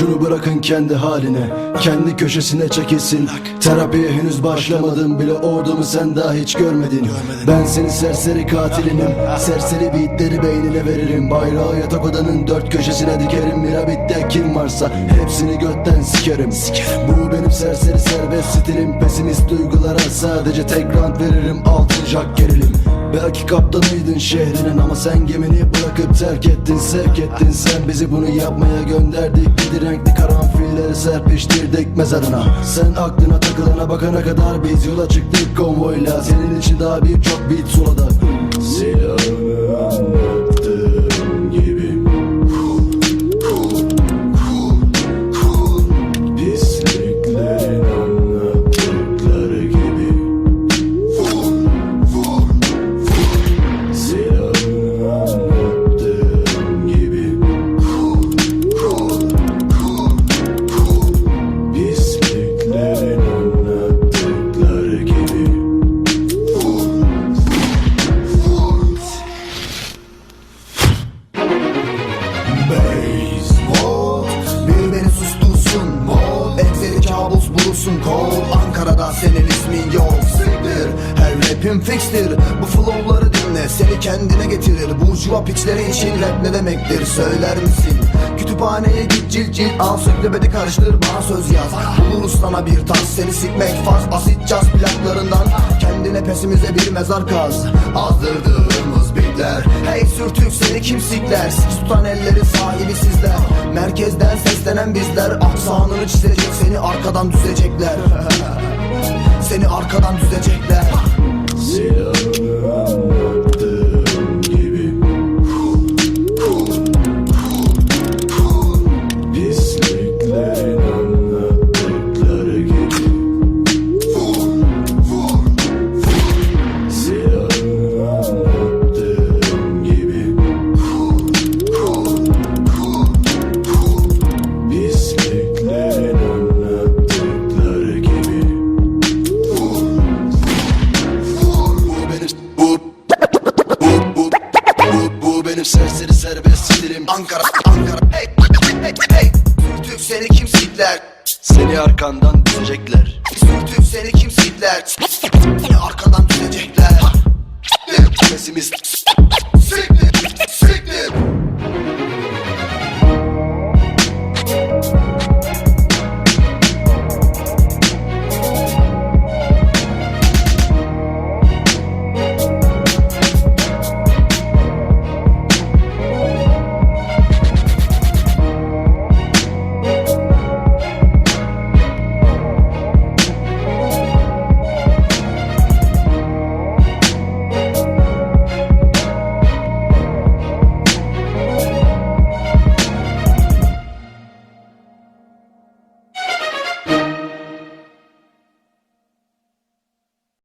Şunu bırakın kendi haline Kendi köşesine çekilsin. Terapiye henüz başlamadım bile Ordumu sen daha hiç görmedin. Ben seni serseri katilinim Serseri beatleri beynine veririm. Bayrağı yatak odanın dört köşesine dikerim. Mirabitte kim varsa hepsini götten sikerim. Bu benim serseri serbest stilim. Pesimist duygulara sadece tek rant veririm. Altın jack gerilim Belki kaptanıydın şehrinin ama sen gemini bırakıp terk ettin Sevk ettin. Sen bizi bunu yapmaya gönderdik. Bir renkli karanfilleri serpiştirdik mezarına. Sen aklına takılana bakana kadar biz yola çıktık. Konvoyla Senin için daha birçok beat suladı bulursun Kol Ankara'da senin ismin yok. Siktir Her rapim fixtir. Bu flowları dinle Seni kendine getirir. Burjuva piçleri için rap ne demektir Söyler misin? Kütüphaneye git cilt cilt Al söklemedi karıştır bana söz yaz. Buluruz sana bir tas Seni sikmek farz. Asit caz plaklarından Kendine pesimize bir mezar kaz. Azdırdığımız bitler Hey sürtük seni kim sikler Siz tutan ellerin sahibi sizler. Merkezden seslenen bizler Aksanını çizecek seni arkadan düzecekler. Seni arkadan düzecekler. Silahını stilim Ankara Ankara. Hey hey hey Sürtük seni kim sikler Seni arkandan düzecekler Sürtük seni kim sikler Seni arkadan